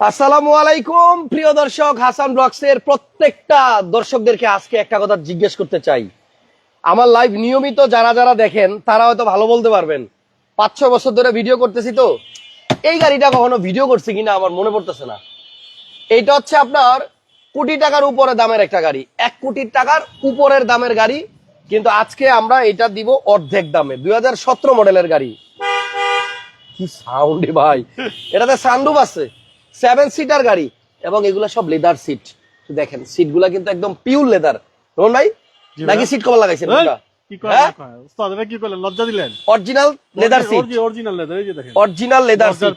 আসসালামু আলাইকুম, প্রিয় দর্শক, হাসান ব্লগসের প্রত্যেকটা দর্শকদেরকে আজকে একটা কথা জিজ্ঞেস করতে চাই। আমার লাইভ নিয়মিত যারা যারা দেখেন, তারা হয়তো ভালো বলতে পারবেন। পাঁচ, ছয় বছর ধরে ভিডিও করতেছি তো। এই গাড়িটা কখনো ভিডিও করছি কিনা আমার মনে পড়তেছে না। এইটা হচ্ছে আপনার কোটি টাকার উপরে দামের একটা গাড়ি। এক কোটি টাকার উপরের দামের গাড়ি, কিন্তু আজকে আমরা এটা দিব অর্ধেক দামে, দুই মডেলের গাড়ি। কি সাউন্ড ভাই? এটাতে সানরুফ আছে। সেভেন সিটার গাড়ি এবং এগুলো সব লেদার সিট দেখেন সিটগুলা কিন্তু একদম পিওর লেদার রোহন ভাই নাকি সিট কভার লাগাইছেন? Original leather seat. Original leather seat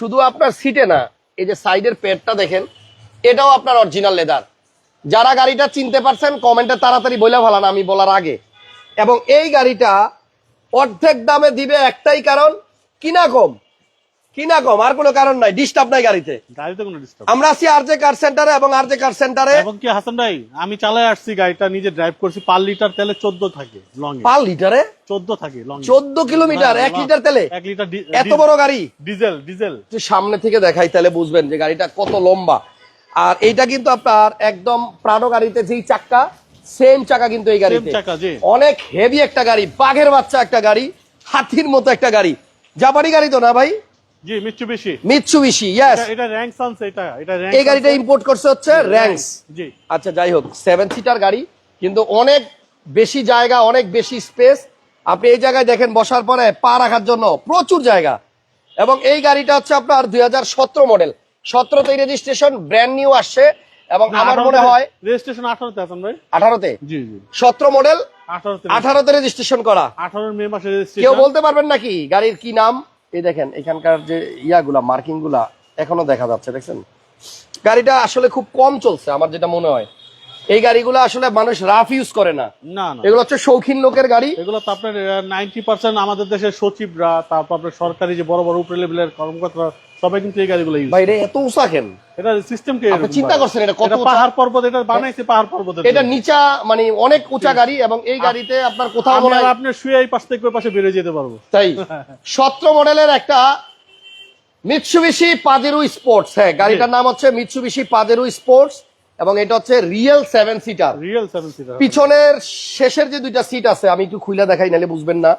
শুধু আপনার সিটে না এই যে সাইডের পেটটা দেখেন এটাও আপনার অরিজিনাল লেদার যারা গাড়িটা চিনতে পারছেন কমেন্টে তাড়াতাড়ি বলে ফেলান আমি বলার আগে। এবং এই গাড়িটা অর্ধেক দামে দিবে একটাই কারণ কিনা কম। কিনা কম? আর কোনো কারণ নাই ডিস্টার্ব নাই গাড়িতে। গাড়িতে কোনো disturb আমরা আছি আরজে কার সেন্টারে এবং আরজে কার সেন্টারে এবং কি হাসান ভাই আমি চালায় আসছি গাড়িটা নিজে ড্রাইভ করছি পার লিটার তেলে চোদ্দ থাকে লং পার লিটারে চোদ্দ থাকে লং চোদ্দ কিলোমিটার এক লিটার তেলে? এক লিটার এত বড় গাড়ি? ডিজেল ডিজেল সামনে থেকে দেখাই তাহলে বুঝবেন যে গাড়িটা কত লম্বা। আর এইটা কিন্তু আপনার একদম প্রাণো গাড়িতে যেই চাক্কা সেম চাকা কিন্তু এই গাড়িতে। অনেক হেভি একটা গাড়ি বাঘের বাচ্চা একটা গাড়ি হাতির মতো একটা গাড়ি। জাপানি গাড়ি তো না ভাই? জি মিচ্ছু মিৎসুবিশি ইয়েস এটা র্যাঙ্ক সানস এটা এটা rank এই গাড়িটা ইম্পোর্ট করছে হচ্ছে র্যাঙ্কস জি। আচ্ছা যাই হোক সেভেন সিটার গাড়ি কিন্তু অনেক বেশি জায়গা অনেক বেশি স্পেস আপনি এই জায়গায় দেখেন বসার পরে পা রাখার জন্য প্রচুর জায়গা। এবং এই গাড়িটা হচ্ছে আপনার দুই হাজার সতেরো মডেল সতেরোতে রেজিস্ট্রেশন ব্র্যান্ড নিউ আসছে এবং আমার মনে হয় রেজিস্ট্রেশন আঠারোতে আছেন ভাই। আঠারোতে? জি জি। সতেরো মডেল আঠারোতে রেজিস্ট্রেশন করা। আঠারো মে মাসে কেউ বলতে পারবেন নাকি গাড়ির কি নাম? এই দেখেন, এখানকার যে ইয়াগুলা মার্কিংগুলা এখনও দেখা যাচ্ছে, দেখছেন? গাড়িটা আসলে খুব কম চলছে, আমার যেটা মনে হয়। এই গাড়িগুলো আসলে মানুষ রাফ ইউজ করে না। এগুলো হচ্ছে শৌখিন লোকের গাড়ি। এগুলো তো আপনার নাইনটি পার্সেন্ট আমাদের দেশের সচিবরা তারপর আপনার সরকারি যে বড় বড় উপরে লেভেলের কর্মকর্তারা সবাই কিন্তু এই গাড়িগুলো ইউজ ভাই এত উঁচা কেন? এটা সিস্টেম কে আপনি চিন্তা করছেন এটা কত পাহাড় পর্বত এটা বানাইছে পাহাড় পর্বত এটা নিচা মানে অনেক উঁচা গাড়ি এবং এই গাড়িতে আপনার কোথাও মনে হয় আপনি শুয়ে এই পাশ থেকে ওই পাশে বেরিয়ে যেতে পারব। তাই। সতেরো মডেলের একটা মিৎসুবিশি পাজেরু স্পোর্টস হ্যাঁ গাড়িটার নাম হচ্ছে মিৎসুবিশি পাজেরু স্পোর্টস এবং এটা হচ্ছে real seven seater real seven seater পিছনের শেষের যে দুইটা সিট আছে আমি একটু খুলে দেখাই নালে বুঝবেন না।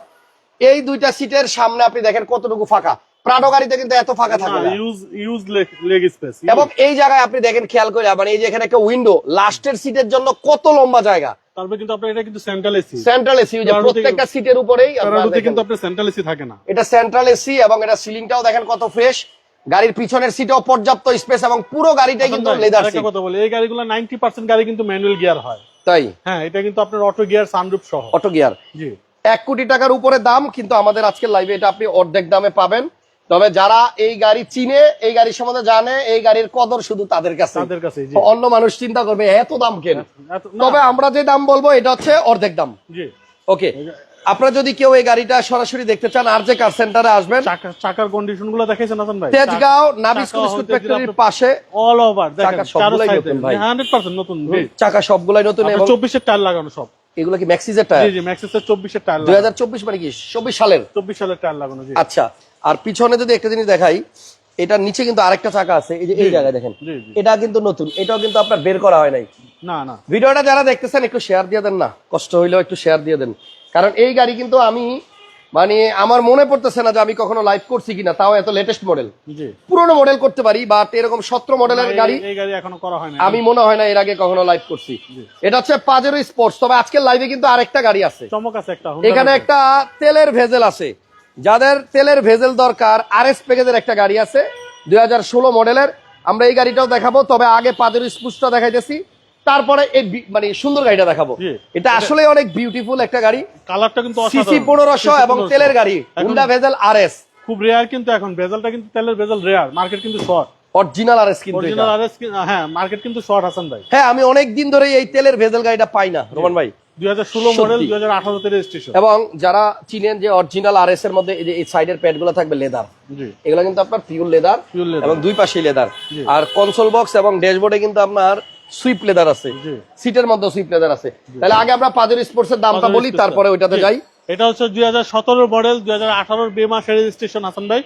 এই দুইটা সিটের সামনে আপনি দেখেন কতটুকু ফাঁকা। প্রাডো গাড়িতে কিন্তু এত ফাঁকা থাকে না ইউজ ইউজ লেগ স্পেস এবং এই জায়গায় আপনি দেখেন খেয়াল করে মানে এই যে এখানে একটা উইন্ডো লাস্টের সিটের জন্য কত লম্বা জায়গা। তারপরে কিন্তু আপনার এটা কিন্তু সেন্ট্রাল এসি সেন্ট্রাল এসি যে প্রত্যেকটা সিটের উপরেই আপনারা কিন্তু আপনার সেন্ট্রাল এসি থাকে না। এটা সেন্ট্রাল এসি এবং এটা সিলিংটাও দেখেন কত ফ্রেশ গাড়ির পিছনের সিটেও পর্যাপ্ত স্পেস এবং পুরো গাড়িটাই কিন্তু লেদার সিট কথা বলি এই গাড়িগুলো নাইনটি পার্সেন্ট গাড়ি কিন্তু ম্যানুয়াল গিয়ার হয়। তাই? হ্যাঁ এটা কিন্তু আপনার অটো গিয়ার সানরুফ সহ। অটো গিয়ার জি। এক কোটি টাকার উপরে দাম কিন্তু আমাদের আজকের লাইভে এটা আপনি অর্ধেক দামে পাবেন। তবে যারা এই গাড়ি চিনে এই গাড়ির সম্বন্ধে জানে এই গাড়ির কদর শুধু তাদের কাছে তাদের কাছে জি। অন্য মানুষ চিন্তা করবে এত দাম কেন? তবে আমরা যে দাম বলব এটা হচ্ছে অর্ধেক দাম। জি। ওকে আপনারা যদি কেউ এই গাড়িটা সরাসরি দেখতে চান আর যে কার সেন্টারে আসবেন চাকার কন্ডিশনগুলো দেখাইছেন হাসান ভাই। তেজগাঁও নাবিস চাকা স্কুল ফ্যাক্টরির পাশে। অল ওভার দেখেন সবগুলাই নতুন ভাই। হান্ড্রেড পার্সেন্ট নতুন চাকা সবগুলাই নতুন এবং চব্বিশের টায়ার লাগানো সব। এগুলো কি ম্যাক্সিজের টায়ার জি জি ম্যাক্সিসের চব্বিশের টায়ার দুই লাগানো মানে কি? চব্বিশ সালের? চব্বিশ সালের টায়ার লাগানো জি। আচ্ছা আর পিছনে যদি একটা জিনিস দেখাই এটার নিচে কিন্তু আরেকটা চাকা আছে এই যে এই জায়গায় দেখেন। এটা কিন্তু নতুন এটাও কিন্তু আপনার বের করা হয় নাই। না না। ভিডিওটা যারা দেখতেছেন একটু শেয়ার দিয়ে দেন না। কষ্ট হইলেও একটু শেয়ার দিয়ে দেন। কারণ এই গাড়ি কিন্তু আমি মানে আমার মনে পড়তেছে না যে আমি কখনো লাইভ করছি কিনা তাও এত লেটেস্ট মডেল পুরোনো মডেল করতে পারি বাট এরকম সতেরো মডেলের গাড়ি এখনও করা হয় না আমি মনে হয় না এর আগে কখনো লাইভ করছি। এটা হচ্ছে পাজেরো স্পোর্টস তবে আজকের লাইভে কিন্তু আরেকটা গাড়ি আছে। চমক আছে একটা এখানে একটা তেলের ভেজেল আছে। যাদের তেলের ভেজেল দরকার আর এস প্যাকেজের একটা গাড়ি আছে দুই হাজার ষোলো মডেলের আমরা এই গাড়িটাও দেখাবো তবে আগে পাদের স্পুসটা দেখাইতেছি। তারপরে এই মানে সুন্দর গাড়িটা দেখাবো। এটা আসলে অনেক বিউটিফুল একটা গাড়ি। কালারটা কিন্তু সিসি পনেরোশো এবং তেলের গাড়ি হুন্ডা ভেজেল আর এস খুব রেয়ার কিন্তু এখন। বেজালটা কিন্তু তেলের বেজাল রেয়ার মার্কেট কিন্তু শর্ট অরিজিনাল আর কিন্তু অরিজিনাল আরএস হ্যাঁ মার্কেট কিন্তু শর্ট হাসান ভাই। হ্যাঁ আমি অনেক দিন ধরে এই তেলের ভেজেল গাড়িটা পাই না রোমান ভাই। দুই হাজার ষোলো সত্যি। মডেল দুই হাজার আঠারোতে রেজিস্ট্রেশন এবং যারা চিনেন যে অরিজিনাল আর এস এর মধ্যে এই যে এই সাইডের প্যাডগুলো থাকবে লেদার জি। এগুলো কিন্তু আপনার পিওর লেদার এবং দুই পাশেই লেদার আর কনসোল বক্স এবং ড্যাশবোর্ডে কিন্তু আপনার সুইপ লেদার আছে। সিটের মধ্যে সুইপ লেদার আছে। তাহলে আগে আমরা পাজের স্পোর্টস এর দামটা বলি তারপরে ওইটাতে যাই। এটা হচ্ছে দুই হাজার সতেরো মডেল দুই হাজার আঠারোর বে মাসে রেজিস্ট্রেশন হাসান ভাই।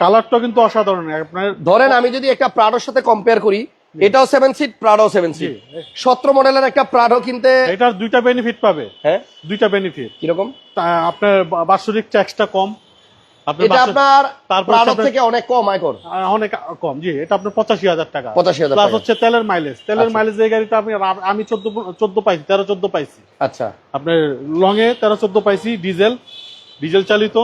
কালারটা কিন্তু অসাধারণ। আপনার ধরেন আমি যদি একটা প্রাডোর সাথে কম্পেয়ার করি এটাও seven seat Prado seven seat. সতেরো মডেলের একটা প্রাডো কিনতে এটার দুইটা বেনিফিট পাবে। হ্যাঁ? দুইটা বেনিফিট কীরকম? আপনার বাৎসরিক ট্যাক্সটা কম। এটা আপনার তারপর থেকে অনেক কম আয়কর অনেক কম জি এটা আপনার পঁচাশি হাজার টাকা। 85,000 প্লাস হচ্ছে তেলের মাইলেজ তেলের। মাইলেজ এই গাড়িটা আমি আমি চোদ্দ চোদ্দ পাইছি তেরো চোদ্দ পাইছি। আচ্ছা। আপনার লং এ তেরো চোদ্দ পাইছি ডিজেল ডিজেল চালিত।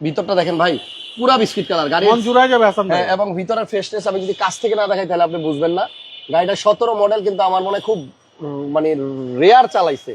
ভিতরটা দেখেন ভাই পুরা বিস্কিট কালার গাড়ি মন যাবে হাসান ভাই। হ্যাঁ, এবং ভিতরের ফ্রেশনেস আমি যদি কাছ থেকে না দেখাই তাহলে আপনি বুঝবেন না। গাড়িটা সতেরো মডেল কিন্তু আমার মনে হয় খুব মানে রেয়ার চালাইছে।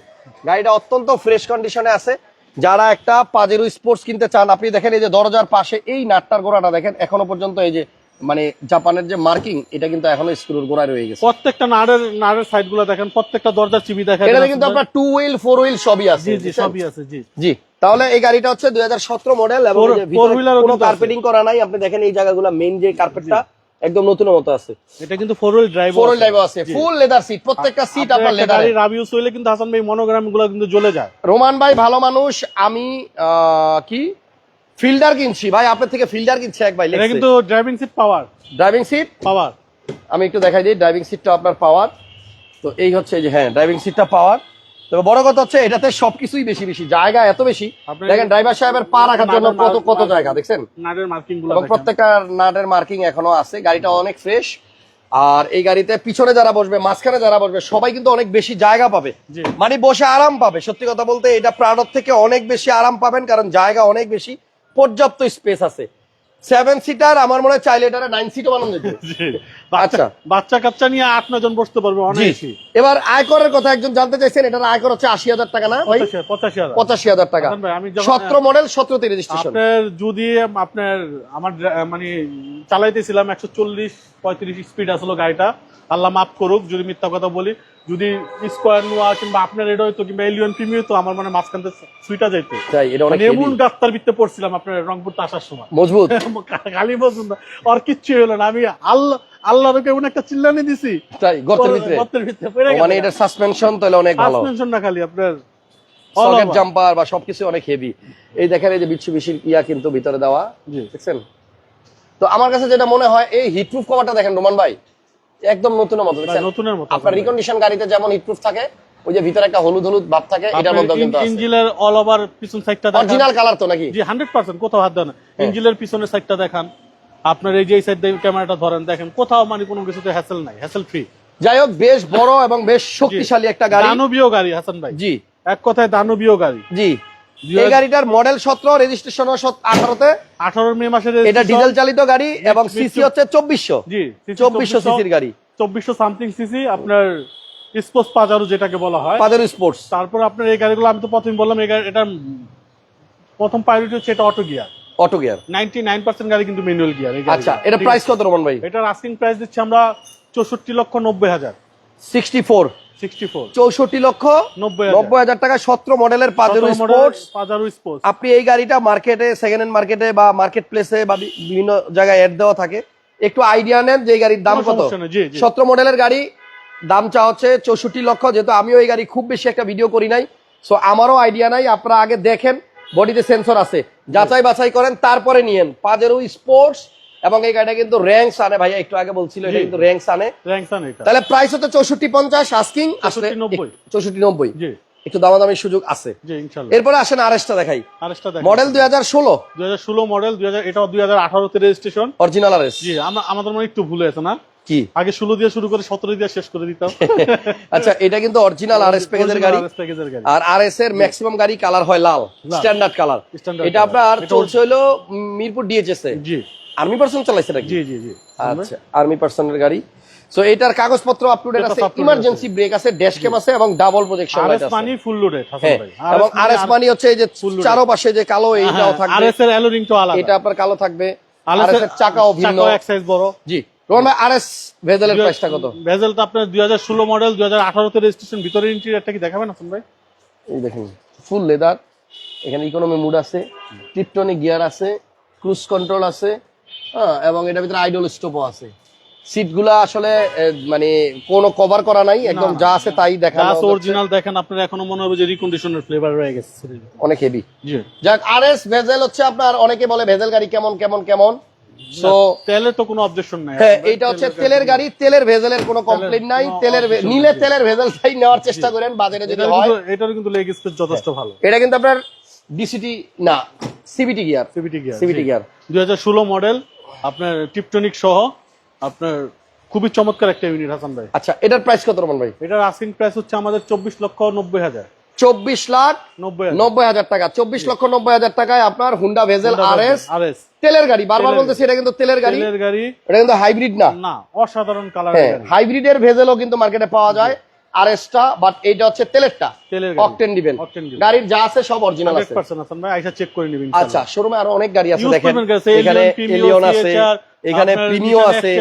গাড়িটা অত্যন্ত ফ্রেশ কন্ডিশনে আছে। যারা একটা পাজেরো স্পোর্টস কিনতে চান আপনি দেখেন এই যে দরজার পাশে এই নাটটার গোড়াটা দেখেন এখনও পর্যন্ত এই যে মানে জাপানের যে মার্কিং এটা কিন্তু এখনও স্ক্রুর গোড়ায় রয়ে গেছে। প্রত্যেকটা নাড়ের নাড়ের সাইডগুলো দেখেন প্রত্যেকটা দরজার চিবি দেখেন এটাতে কিন্তু আপনার টু হুইল ফোর হুইল সবই আছে জি জি সবই আছে জি। জি তাহলে এই গাড়িটা হচ্ছে দুই হাজার সতেরো মডেল এবং ভিতরে কোনো কার্পেটিং করা নাই আপনি দেখেন এই জায়গাগুলো মেইন যে কার্পেটটা একদম নতুন মতো আছে। এটা কিন্তু four wheel drive four wheel drive আছে। ফুল লেদার সিট প্রত্যেকটা সিট আপনার লেদার গাড়ি রাবিউস হইলে কিন্তু হাসান ভাই মনোগ্রামগুলো কিন্তু জ্বলে যায়। রোমান ভাই ভালো মানুষ। আমি আহ, কি? ফিল্ডার কিনছি। ভাই আপনার থেকে ফিল্ডার কিনছি এক ভাই এটা কিন্তু driving seat power driving seat power আমি একটু দেখাই দিই ড্রাইভিং সিটটা আপনার পাওয়ার তো এই হচ্ছে যে হ্যাঁ ড্রাইভিং সিটটা পাওয়ার তবে বড় কথা হচ্ছে এটাতে সবকিছুই বেশি বেশি জায়গা এত বেশি। দেখেন ড্রাইভার সাহেবের পা রাখার জন্য কত কত জায়গা দেখছেন? নাটের মার্কিংগুলো এবং প্রত্যেকটা নাটের মার্কিং এখনও আছে গাড়িটা অনেক ফ্রেশ আর এই গাড়িতে পিছনে যারা বসবে মাঝখানে যারা বসবে সবাই কিন্তু অনেক বেশি জায়গা পাবে। মানে বসে আরাম পাবে। সত্যি কথা বলতে এটা প্রাণর থেকে অনেক বেশি আরাম পাবেন কারণ জায়গা অনেক বেশি পর্যাপ্ত স্পেস আছে। সেভেন সিটার আমার মনে হয় চাইলে এটা নাইন সিটও বানানো যেত। আচ্ছা। বাচ্চা কাচ্চা নিয়ে আট নয় জন বসতে পারবে এবার আয়করের কথা একজন জানতে চাইছেন এটার আয়কর হচ্ছে আশি হাজার টাকা না পঁচাশি- হাজার টাকা। সতেরো মডেল সতেরোতে রেজিস্ট্রেশন আপনার যদি আপনার আমার মানে চালাইতেছিলাম একশো চল্লিশ পঁয়ত্রিশ স্পিড আসলো গাড়িটা। আল্লাহ মাফ করুক যদি মিথ্যা কথা বলি। যদি স্কোয়ার নোয়া কিংবা আপনার এটা হইতো কিংবা এলিয়ন প্রিমিও তো আমার মানে মাঝখান থেকে সুইটা যাইতো। তাই এটা অনেক মানে এমন গাত্তার ভিত্তে পড়ছিলাম আপনার রংপুর আসার সময়। মজবুত। খালি বলছেন না আর কিচ্ছু হলো না। আমি আল্লাহ আল্লাহর কেমন একটা চিল্লানি দিছি। তাই গর্তের ভিতরে। গর্তের ভিতরে মানে এটা সাসপেনশন তাহলে অনেক ভালো। সাসপেনশন না খালি আপনার সকেট জাম্পার বা সবকিছু অনেক হেভি এই দেখেন এই যে বিচ্ছু বিশির ইয়া কিন্তু ভিতরে দেওয়া। দেখছেন? তো আমার কাছে যেটা মনে হয় এই হিটপ্রুফ কভারটা দেখেন রোমান ভাই। একদম মতো নতুনের মতো আপনার রিকন্ডিশন গাড়িতে যেমন হিটপ্রুফ থাকে ওই যে ভিতরে একটা হলুদ হলুদ ভাব থাকে এটার মধ্যে কিন্তু আছে। ইঞ্জিনের অল ওভার পিছন সাইডটা অরিজিনাল কালার তো নাকি? জি হান্ড্রেড পার্সেন্ট কোথাও হাত দেয় না। ইঞ্জিনের পিছনের সাইডটা দেখান। আপনার এই যে এই সাইড ক্যামেরাটা ধরেন দেখেন কোথাও মানে কোনো কিছুতে হ্যাসেল নাই হ্যাসেল ফ্রি যাই হোক বেশ বড় এবং বেশ শক্তিশালী একটা গাড়ি। দানবীয় গাড়ি হাসান ভাই। জি। এক কথায় দানবীয় গাড়ি। জি, এই গাড়িটার মডেল সতেরো রেজিস্ট্রেশন আঠারোতে। আঠারো মে মাসের এটা ডিজেল চালিত গাড়ি এবং সিসি হচ্ছে চব্বিশশো। চব্বিশশো সিসির গাড়ি। চব্বিশশো সামথিং সিসি আপনার স্পোর্টস পাজারো যেটাকে বলা হয়। পাজের স্পোর্টস তারপর আপনার এই গাড়িগুলো আমি তো প্রথমে বললাম এই এটা প্রথম প্রায়োরিটি হচ্ছে এটা auto gear auto gear ninety nine percent গাড়ি কিন্তু ম্যানুয়াল গিয়ার আচ্ছা এটা প্রাইস কত রোমান ভাই? এটার আস্কিং প্রাইস দিচ্ছি আমরা চৌষট্টি লক্ষ নব্বই হাজার। Sixty four. চৌষট্টি লক্ষ নব্বই হাজার। টাকা সতেরো মডেলের পাজেরো স্পোর্টস আপনি এই গাড়িটা মার্কেটে সেকেন্ড হ্যান্ড মার্কেটে বা মার্কেট প্লেসে বা বিভিন্ন জায়গায় অ্যাড দেওয়া থাকে। একটু আইডিয়া নেন যে গাড়ির দাম কত। সতেরো মডেলের গাড়ি দাম চা হচ্ছে চৌষট্টি লক্ষ যেহেতু আমিও এই গাড়ি খুব বেশি একটা ভিডিও করি নাই। সো আমারও আইডিয়া নাই আপনারা আগে দেখেন বডিতে সেন্সর আছে। যাচাই বাছাই করেন তারপরে নিয়েন। পাজেরো স্পোর্টস এবং এই গাড়িটা কিন্তু র্যাঙ্কস আনে ভাইয়া একটু আগে বলছিল এটা। কিন্তু র্যাঙ্কস আনে র্যাঙ্কসান এটা। তাহলে প্রাইস হচ্ছে চৌষট্টি পঞ্চাশ আস্কিং আসলে 64 চৌষট্টি নব্বই। জি। একটু দামাদামির সুযোগ আছে। এরপরে আসেন আরেসটা দেখাই। মডেল দুই হাজার ষোলো। দুই হাজার ষোলো মডেল দুই হাজার এটাও দুই হাজার আঠারোতে রেজিস্ট্রেশন অরিজিনাল আরএস জি আমরা আমাদের মনে একটু ভুলে আছে না? কি? আগে ষোলো দিয়ে শুরু করে সতেরো দিয়ে শেষ করে দিতাম। আচ্ছা এটা কিন্তু অরিজিনাল গাড়ি। RS প্যাকেজের গাড়ি। আর আরএস এর ম্যাক্সিমাম গাড়ি কালার হয় লাল। স্ট্যান্ডার্ড কালার এটা। আপনার চলছে হলো মিরপুর ডিএচএস এ। জি। আর্মি পার্সন চালাইছে নাকি? জি জি জি। আচ্ছা আর্মি পার্সনের গাড়ি। সো এটার কাগজপত্র আপ টু ডেট আছে। ইমার্জেন্সি ব্রেক আছে ড্যাশ ক্যাম আছে এবং ডাবল প্রজেকশন আরএস লাইট আছে। মানি ফুল লোডেড হ্যাঁ এবং আরএস মানি হচ্ছে এই যে loaded। যে কালো এইটাও থাকবে। আরএস এর অ্যালোরিং তো আলাদা। এটা আপনার কালো থাকবে। আরএস এর চাকাও ভিন্ন। চাকাও এক সাইজ বড়। জি রোহন আরএস ভেজেলের প্রাইসটা কত? ভেজেলটা আপনার দুই হাজার ষোলো মডেল দুই হাজার আঠারোতে রেজিস্ট্রেশন ভিতরের ইন্টেরিয়ারটা কি দেখাবেন হাসান ভাই? এই দেখুন ফুল লেদার এখানে ইকোনমি মুড আছে টিপটনিক গিয়ার আছে ক্রুজ কন্ট্রোল আছে হ্যাঁ এবং এটার ভিতরে আইডল স্টপও আছে। সিটগুলা আসলে মানে কোনো কভার করা নাই একদম যা আছে তাই অরিজিনাল দেখেন আপনার এখনও মনে হবে যে রিকন্ডিশনের ফ্লেভার রয়ে গেছে অনেক হেভি যাক আর এস ভেজেল হচ্ছে আপনার অনেকে বলে ভেজেল গাড়ি কেমন কেমন কেমন। সো তেলের তো কোনো অবজেকশন নাই। হ্যাঁ এইটা হচ্ছে তেলের গাড়ি। তেলের ভেজেলের কোনো কমপ্লেন নাই তেলের নিলে তেলের ভেজেল তাই নেওয়ার চেষ্টা করেন বাজারে যদি হয়। এটার কিন্তু লেগ স্পেস যথেষ্ট ভালো। এটা কিন্তু আপনার ডিসিটি না CVT gear CVT gear CVT gear দুই হাজার ষোলো মডেল আপনার টিপটনিক সহ আপনার খুবই চমৎকার একটা ইউনিট হাসান ভাই। আচ্ছা এটার প্রাইস কত রকম ভাই? এটার আস্কিং প্রাইস হচ্ছে আমাদের চব্বিশ লক্ষ নব্বই হাজার। চব্বিশ লাখ নব্বই হাজার। টাকা। চব্বিশ লক্ষ নব্বই হাজার টাকায় আপনার Honda Vezel R S R S তেলের গাড়ি। বারবার বলতেছি এটা কিন্তু তেলের গাড়ি। তেলের গাড়ি। এটা কিন্তু হাইব্রিড না। না অসাধারণ কালার হাইব্রিডের ভেজেলও কিন্তু মার্কেটে পাওয়া যায়। আর এসটা বাট এইটা হচ্ছে তেলেরটা। অকটেন দিবেন। গাড়ির যা আছে সব অরিজিনাল আছে। পার্সেন্ট হাসান ভাই আইসা চেক করে নিবেন আচ্ছা শোরুমে আরও অনেক গাড়ি আছে দেখেন। এখানে এলিয়ন আছে এখানে প্রিমিও আছে।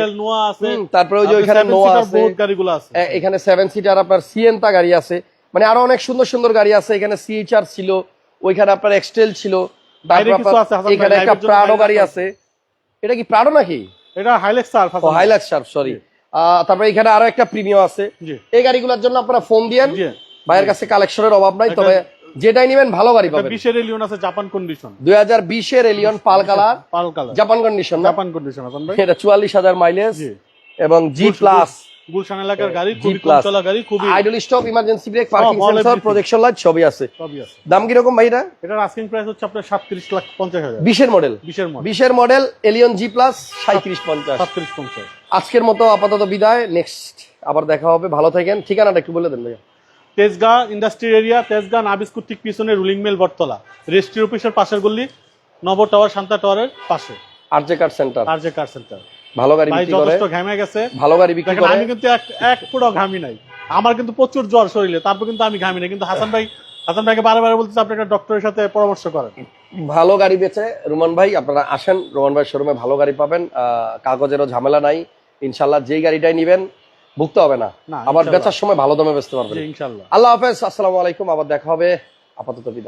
তারপরে ওই যে seven নোয়া আছে। বহুত গাড়িগুলো আছে। এখানে সেভেন সিটার আপনার সিএনটা গাড়ি আছে। মানে আরও অনেক সুন্দর সুন্দর গাড়ি আছে। এখানে সিএইচআর ছিল ওইখানে আপনার এক্সটেল ছিল। এখানে একটা প্রাডো গাড়ি আছে। এটা কি প্রাডো নাকি? এটা হাইলেক্স স্টার ও হাইলাক্স শার্প সরি তারপরে এখানে আরও একটা প্রিমিয়াম আছে। এই গাড়িগুলোর জন্য আপনারা ফোন দিয়েন। ভাইয়ের কাছে কালেকশনের অভাব নাই তবে যেটাই নেবেন ভালো গাড়ি পাবেন পাবেন। বিশের এলিয়ন আছে জাপান কন্ডিশন দুই হাজার বিশের Allion pearl colour. Pearl colour. Japan condition Japan condition আছে ভাই। এটা চুয়াল্লিশ হাজার মাইলেজ এবং জি প্লাস গুলশান এলাকার গাড়ি খুবই কম চলা গাড়ি খুবই idle stop emergency brake parking sensor projection light সবই আছে। সবই আছে। দাম কীরকম ভাই এটা এটার আস্কিং প্রাইস হচ্ছে আপনার সাতত্রিশ লাখ পঞ্চাশ হাজার। বিশের মডেল বিশের মডেল বিশের মডেল এলিয়ন জি প্লাস সাঁত্রিশ পঞ্চাশ। সাতত্রিশ পঞ্চাশ। আজকের মতো আপাতত বিদায়। নেক্সট আবার দেখা হবে। ভালো থাকেন। ঠিকানাটা একটু বলে দেন ভাইয়া। তেজগাঁ ইন্ডাস্ট্রিয়াল এরিয়া তেজগাঁ নাবিস্কুর ঠিক পিছনে রুলিং মিল বটতলা। রেজিস্ট্রি অফিসের পাশের গল্লি নব টাওয়ার শান্তা টাওয়ারের পাশে। আরজে কার সেন্টার আর যে কার সেন্টার ভালো গাড়ি বিক্রি করে। যথেষ্ট ঘামে গেছে। ভালো গাড়ি বিক্রি করে। আমি কিন্তু এক এক পুরো ঘামি নাই। আমার কিন্তু প্রচুর জ্বর শরীরে তারপর কিন্তু আমি ঘামি নাই। কিন্তু হাসান ভাই হাসান ভাইকে বারে বারে বলতেছে আপনি একটা ডক্টরের সাথে পরামর্শ করেন। ভালো গাড়ি বেচে রুমান ভাই আপনারা আসেন রোমান ভাই শোরুমে ভালো গাড়ি পাবেন। কাগজেরও ঝামেলা নাই। ইনশাল্লাহ যেই গাড়িটাই নিবেন ভুগতে হবে না। আবার বেচার সময় ভালো দামে বেচতে পারবেন। ইনশাল্লাহ আল্লাহ হাফেজ আসসালামু আলাইকুম আবার দেখা হবে। আপাতত বিদায়।